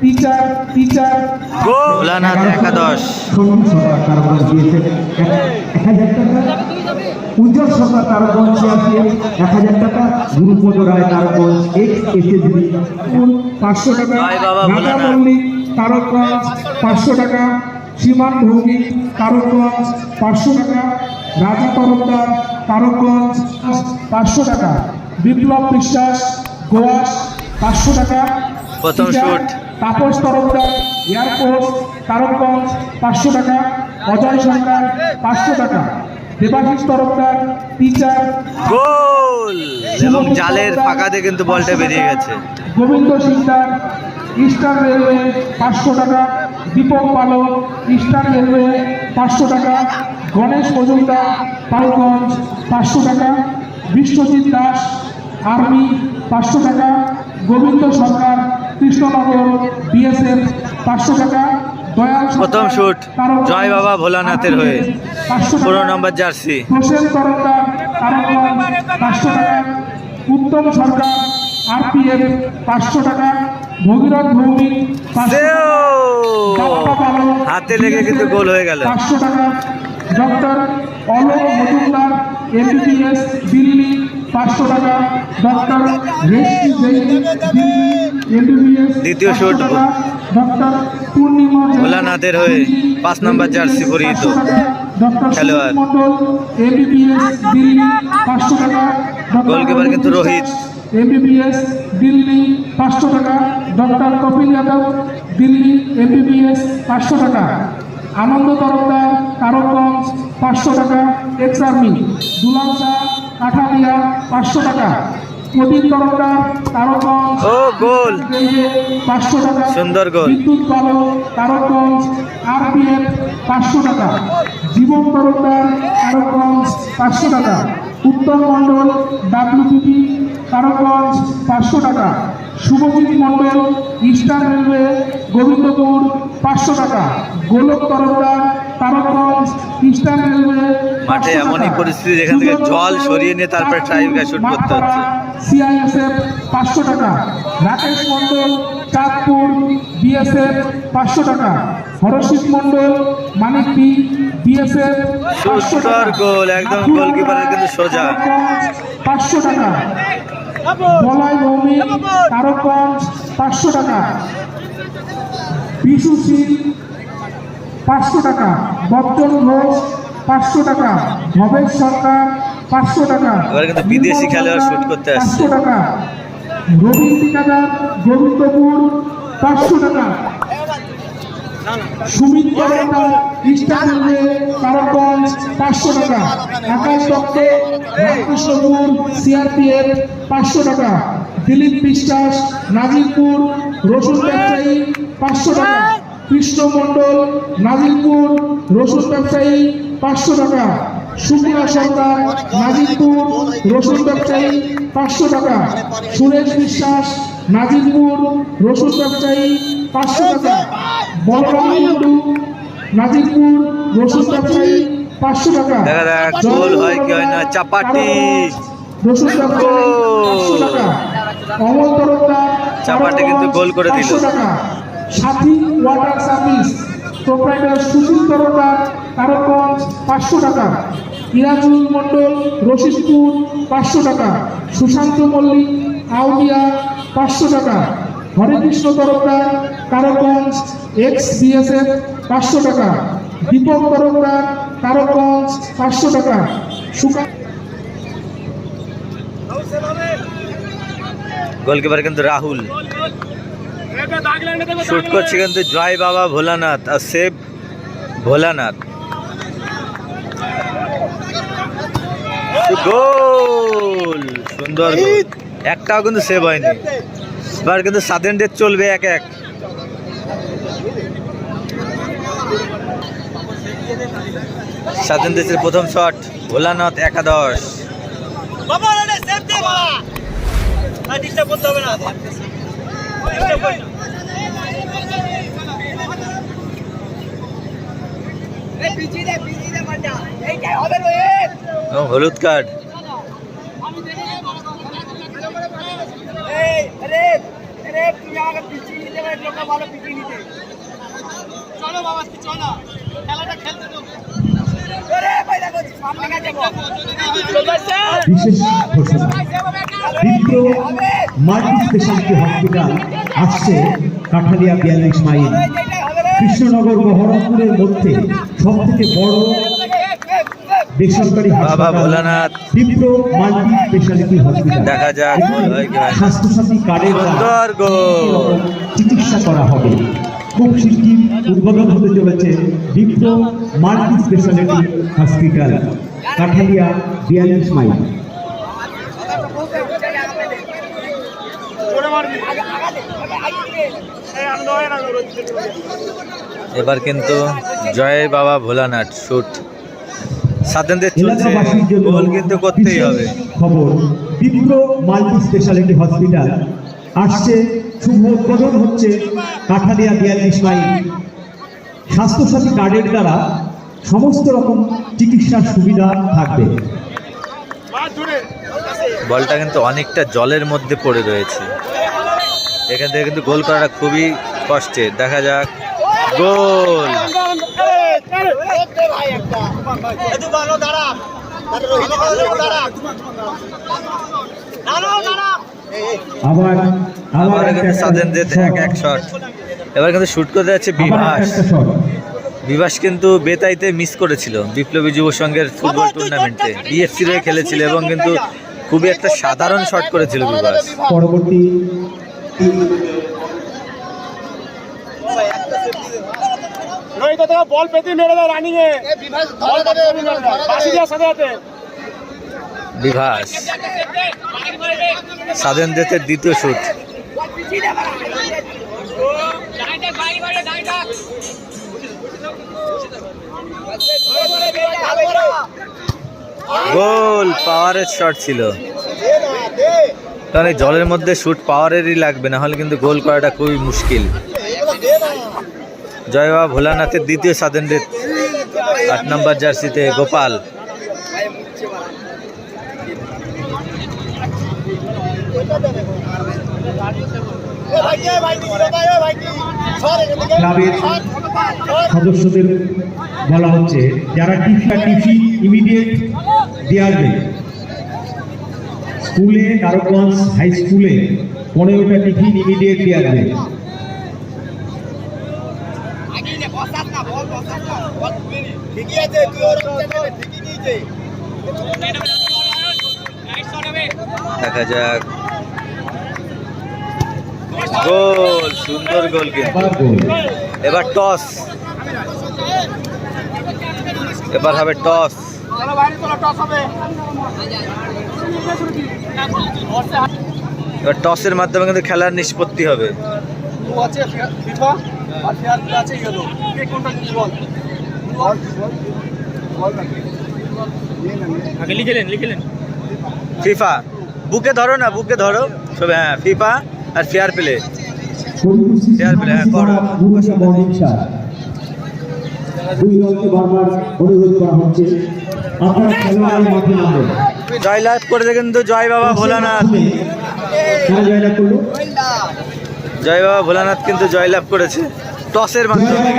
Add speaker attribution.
Speaker 1: Teacher teacher.
Speaker 2: Bholanath একাদশ।
Speaker 3: সরকার এক- এক হাজার টাকা। উজ্জ্বল সরকার কারাগঞ্জ আছে এক হাজার টাকা। গুরুপদ রায় কারাগঞ্জ এক্স এসএসবি
Speaker 1: পাঁচশো টাকা।
Speaker 2: ভোলানাথ।
Speaker 1: মল্লিক তারকগঞ্জ পাঁচশো টাকা। সীমান ভৌমিক তারকগঞ্জ পাঁচশো টাকা। রাজা তরফদার তারকগঞ্জ পাঁচশো টাকা। বিপ্লব বিশ্বাস গোয়াস পাঁচশো টাকা।
Speaker 2: প্রথম শুট।
Speaker 1: তাপস তরফদার এয়ারপোর্ট তারকগঞ্জ পাঁচশো টাকা অজয় সরকার পাঁচশো টাকা। Debashis Tarafdar teacher
Speaker 2: goal! এবং জালের ফাঁকাতে কিন্তু বলটা বেরিয়ে গেছে।
Speaker 1: গোবিন্দ সিকদার ইস্টার্ন রেলওয়ে পাঁচশো টাকা। দীপক পালক ইস্টার্ন রেলওয়ে পাঁচশো টাকা। গণেশ মজুমদার পালগঞ্জ পাঁচশো টাকা। বিশ্বজিৎ দাস আর্মি পাঁচশো টাকা। গোবিন্দ সরকার কৃষ্ণনগর বিএসএফ পাঁচশো টাকা।
Speaker 2: প্রথম শুট জয় বাবা ভোলানাথের হয়ে।
Speaker 1: টাকা।
Speaker 2: নম্বর জার্সি।
Speaker 1: উত্তম সরকার আরপিএফ পাঁচশো টাকা। ভগীরথ ভৌমিক
Speaker 2: হাতে লেগে কিন্তু গোল হয়ে গেল।
Speaker 1: পাঁচশো টাকা। Doctor Alok Majumdar MBBS Delhi. পাঁচশো টাকা ডক্টর রেশমি জৈন দিল্লি এমবিবিএস
Speaker 2: দ্বিতীয় শুট
Speaker 1: ডক্টর পূর্ণিমা
Speaker 2: ভোলানাথের হয়ে পাঁচ নম্বর জার্সি পরিহিত খেলোয়াড়।
Speaker 1: এমবিবিএস দিল্লি পাঁচশো টাকা
Speaker 2: গোলকিপার কিন্তু রোহিত।
Speaker 1: এমবিবিএস দিল্লি পাঁচশো টাকা ডক্টর কপিল যাদব দিল্লি এমবিবিএস পাঁচশো টাকা আনন্দ তরফদার তারকগঞ্জ পাঁচশো টাকা এক্স আর্মি দুলাল শাহ কাঠালিয়া পাঁচশো টাকা। প্রদীপ তারকগঞ্জ
Speaker 2: ও গোল।
Speaker 1: পাঁচশো টাকা।
Speaker 2: সুন্দর গোল।
Speaker 1: বিদ্যুৎ পালক তারকগঞ্জ আরপিএফ পাঁচশো টাকা। জীবন তারকগঞ্জ পাঁচশো টাকা। উত্তম মণ্ডল ডাব্লিউপিপি তারকগঞ্জ পাঁচশো টাকা। শুভজিৎ মণ্ডল ইস্টার্ন রেলওয়ে গোবিন্দপুর পাঁচশো টাকা। গোলক তরফদার
Speaker 2: মাঠে এমনই পরিস্থিতি যেখান থেকে জল সরিয়ে নিয়ে তারপরে ট্রাইবকে শুট করতে হচ্ছে।
Speaker 1: সিআইএসএফ পাঁচশো টাকা রাকেশ মণ্ডল চাঁদপুর বিএসএফ পাঁচশো টাকা হরশিত মণ্ডল মানিক বি বিএসএফ
Speaker 2: সুন্দর গোল, একদম গোলকিপারের কিন্তু সোজা।
Speaker 1: পাঁচশো টাকা। বলাই ভৌমিক তারকগঞ্জ পাঁচশো টাকা। বিশু সিং পাঁচশো টাকা। বর্জন ঘোষ পাঁচশো টাকা। ভবেশ সরকার পাঁচশো টাকা।
Speaker 2: এবার কিন্তু বিদেশি খেলোয়াড় শুট করতে আসছে।
Speaker 1: পাঁচশো টাকা। রবীন্দ্র ঠিকাদার গোবিন্দপুর পাঁচশো টাকা। সুমিত কর্মকার ইস্টার্ন রেলওয়ে তারকগঞ্জ পাঁচশো টাকা। আকাশ দত্ত রামকৃষ্ণপুর সিআরপিএফ পাঁচশো টাকা। দিলীপ বিশ্বাস নাজিরপুর রসুন ব্যবসায়ী পাঁচশো টাকা। কৃষ্ণ মণ্ডল নাজিরপুর রসুন ব্যবসায়ী পাঁচশো টাকা। শুক্লা সরকার নাজিরপুর রসুন ব্যবসায়ী পাঁচশো টাকা। সুরেশ বিশ্বাস নাজিরপুর রসুন ব্যবসায়ী পাঁচশো টাকা। বলরাম নাজিরপুর রসুন ব্যবসায়ী পাঁচশো টাকা।
Speaker 2: গোল হয় কি হয় না। চাপাটি।
Speaker 1: রসুন ব্যবসায়ী পাঁচশো টাকা। অমল তরফদার
Speaker 2: চাপাটি কিন্তু গোল করে দিল।
Speaker 1: টাকা। Sathi water service proprietor Sushil Tarafdar Tarakganj পাঁচশো টাকা। ইরাজুল মণ্ডল, রশিদপুর, পাঁচশো টাকা। সুশান্ত মল্লিক, আউলিয়া, পাঁচশো টাকা। হরেকৃষ্ণ তরফদার, তারকগঞ্জ এক্স বিএসএফ পাঁচশো টাকা। দীপক তরফদার, তারকগঞ্জ, পাঁচশো টাকা। সুকা
Speaker 2: গোলকিপার কিন্তু রাহুল। শুট করছে কিন্তু জয় বাবা ভোলানাথ আর সেভ ভোলানাথ। গোল সুন্দর একটাও কিন্তু সেভ হয়নি। এবার কিন্তু সাদেন ডেট চলবে এক এক। স্বাধীন দেশের প্রথম শট ভোলানাথ একাদশ।
Speaker 4: বাবা রে দে বাবা। আর ডিস্টার্ব করতে হবে না।
Speaker 2: হলুদ কার্ড
Speaker 4: চলো বাবা চলো খেলাটা
Speaker 3: বিশেষ মাল্টি স্পেশালিটি হসপিটাল। আসছে কাঠালিয়া বিয়াল্লিশ মাইল। কৃষ্ণনগর বহরমপুরের মধ্যে সব থেকে বড় বেসরকারি
Speaker 2: Baba Bholanath.
Speaker 3: Bipra multi speciality hospital
Speaker 2: দেখা যাক।
Speaker 3: স্বাস্থ্যসাথী কার্ডের চিকিৎসা করা হবে। খুব শিগগির উদ্বোধন হতে চলেছে Bipra multi speciality hospital Kathalia বিয়াল্লিশ মাইল।
Speaker 2: এবার কিন্তু জয় বাবা ভোলানাথ শুট সাতেনদের চলছে। গোল কিন্তু করতেই হবে।
Speaker 3: খবর বিপ্র মাল্টি স্পেশালিটি হসপিটাল আসছে শুভ উদ্বোধন হচ্ছে কাঠালিয়া বিয়াল্লিশ মাইল স্বাস্থ্যসাথী কার্ডের দ্বারা সমস্ত রকম চিকিৎসার সুবিধা থাকবে।
Speaker 2: বলটা কিন্তু অনেকটা জলের মধ্যে পড়ে রয়েছে। এখান থেকে কিন্তু গোল করাটা খুবই কষ্টের দেখা যাক। গোল!
Speaker 3: আবার
Speaker 2: কিন্তু সাদেন এক এক শট এবার কিন্তু শুট করতে যাচ্ছে বিভাস। বিভাস কিন্তু বেতাইতে মিস করেছিল বিপ্লবী যুব সংঘের ফুটবল টুর্নামেন্টে বিএফসি খেলেছিল এবং কিন্তু খুবই একটা সাধারণ শট করেছিল বিভাস?
Speaker 3: পরবর্তী
Speaker 4: রোহিত তোকে বল পেতে মেরে দাও রানিং এ। সাথে সাথে।
Speaker 2: বিভাস। সাদেন জেতের দ্বিতীয় শুট গোল পাওয়ারের শট ছিল। কারণ এই জলের মধ্যে শুট পাওয়ারেরই লাগবে না হলে কিন্তু গোল করাটা খুবই মুশকিল। জয় বাবা ভোলানাথের দ্বিতীয় ডেথ আট নম্বর জার্সিতে গোপাল।
Speaker 3: সদস্যদের বলা হচ্ছে, যারা টিফি টিফি ইমিডিয়েট আসবে স্কুলে নারকগঞ্জ হাই স্কুলে পনেরোটা টিফিন ইমিডিয়েট
Speaker 4: ঠিকই নিয়েছে
Speaker 2: দেখা যাক। গোল সুন্দর গোল কিন্তু।
Speaker 3: গোল।
Speaker 2: এবার টস। এবার হবে টস।
Speaker 4: চলো বাইরে চলো টস হবে।
Speaker 2: এবার টসের মাধ্যমে কিন্তু খেলার নিষ্পত্তি হবে।
Speaker 4: আছে ফিফা আর আছে ইয়েলো। কে কোনটা বল? বল বল আগে লিখে নেন লিখে নেন
Speaker 2: ফিফা বুকে ধরো না বুকে ধরো। সবে হ্যাঁ ফিফা আর ফেয়ার প্লে শেয়ার করে, হ্যাঁ, করো।
Speaker 3: দুই দলকে বারবার অনুরোধ করা হচ্ছে। আপনারা খেলোয়াড়ের মাঠে নামবেন।
Speaker 2: জয়লাভ করেছে কিন্তু জয় বাবা ভোলানাথ। জয় বাবা ভোলানাথ কিন্তু জয়লাভ করেছে। টসের মাধ্যমে।